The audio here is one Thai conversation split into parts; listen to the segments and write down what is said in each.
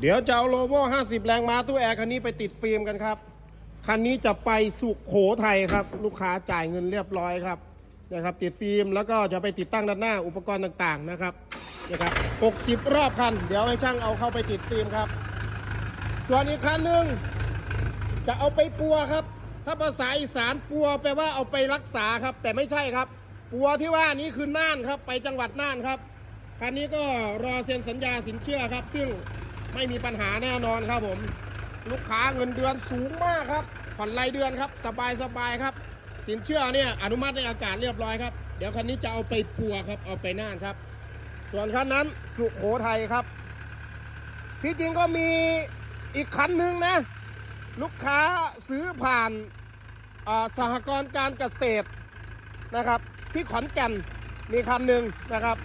เดี๋ยวจะเอาโลโม่50 แรงม้าตู้แอร์คันนี้ไปติดฟิล์มกันครับ คันนี้จะไปสุขโขทัยครับ ลูกค้าจ่ายเงินเรียบร้อยครับนะครับ ติดฟิล์มแล้วก็จะไปติดตั้งด้านหน้าอุปกรณ์ต่างๆนะครับนะครับ 60 รอบคัน เดี๋ยวให้ช่างเอาเข้าไปติดฟิล์มครับ ส่วนอีกคันหนึ่งจะเอาไปปัวครับ ถ้าภาษาอีสานปัวแปลว่าเอาไปรักษาครับ แต่ไม่ใช่ครับ ปัวที่ว่านี้คือน่านครับ ไปจังหวัดน่านครับ คันนี้ก็รอเซ็นสัญญาสินเชื่อครับ ซึ่ง ไม่มีปัญหาแน่นอนครับผม ลูกค้าเงินเดือนสูงมากครับ ผ่อนรายเดือนครับ สบายสบายครับ สินเชื่อเนี่ยอนุมัติในอากาศเรียบร้อยครับ เดี๋ยวคันนี้จะเอาไปปัวครับ เอาไปน่านครับ ส่วนคันนั้นสุโขทัยครับ ที่จริงก็มีอีกคันหนึ่งนะ ลูกค้าซื้อผ่านอสหกรณ์การเกษตรนะครับ ที่ขอนแก่นมีคันหนึ่งนะครับ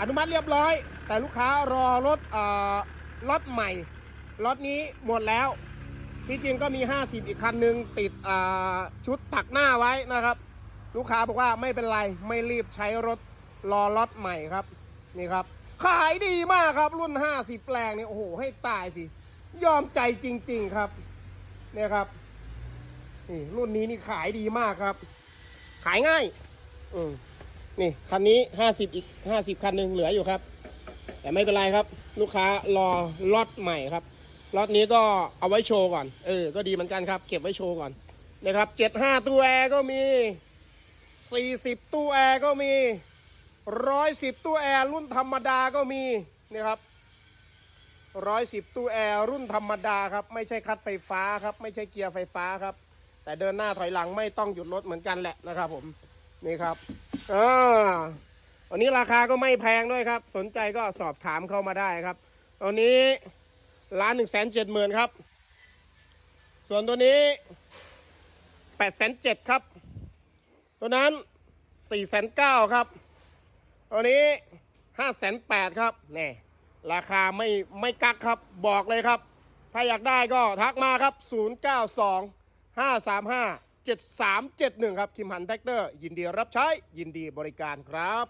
อนุมัติเรียบร้อย แต่ลูกค้ารอรถอ่า รถใหม่รถนี้หมดแล้วที่จริงก็มี 50 อีกคันหนึ่งติดชุดตักหน้าไว้นะครับ ลูกค้าบอกว่าไม่เป็นไรไม่รีบใช้รถรอรถใหม่ครับนี่ครับ ขายดีมากครับรุ่น 50แรงเนี่ยโอ้โหให้ตายสิ ยอมใจจริง ๆครับเนี่ยครับนี่รุ่นนี้นี่ขายดีมากครับ ขายง่าย อืมนี่คันนี้ห้าสิบอีกห้าสิบคันหนึ่งเหลืออยู่ครับ แต่ไม่เป็นไรครับ ลูกค้ารอล็อตใหม่ครับล็อตนี้ก็เอาไว้โชว์ก่อน เออ ก็ดีเหมือนกันครับ เก็บไว้โชว์ก่อน นะครับเจ็ดห้าตู้แอร์ก็มีสี่สิบตู้แอร์ก็มีร้อยสิบตู้แอร์รุ่นธรรมดาก็มีนี่ครับร้อยสิบตู้แอร์รุ่นธรรมดาครับ ไม่ใช่คัดไฟฟ้าครับ ไม่ใช่เกียร์ไฟฟ้าครับ แต่เดินหน้าถอยหลังไม่ต้องหยุดรถเหมือนกันแหละนะครับ ผม นี่ครับ อ่า วันนี้ราคาก็ไม่แพงด้วยครับ สนใจก็สอบถามเข้ามาได้ครับตอนนี้ล้านหนึ่งแสนเจ็ดหมื่นครับ ส่วนตัวนี้แปดแสนเจ็ดครับ ตัวนั้นสี่แสนเก้าครับ ตัวนี้ห้าแสนแปดครับนี่ราคาไม่ไม่กักครับบอกเลยครับ ถ้าอยากได้ก็ทักมาครับ 092 535 7371 ครับคิมหันแท็กเตอร์ ยินดีรับใช้ยินดีบริการครับ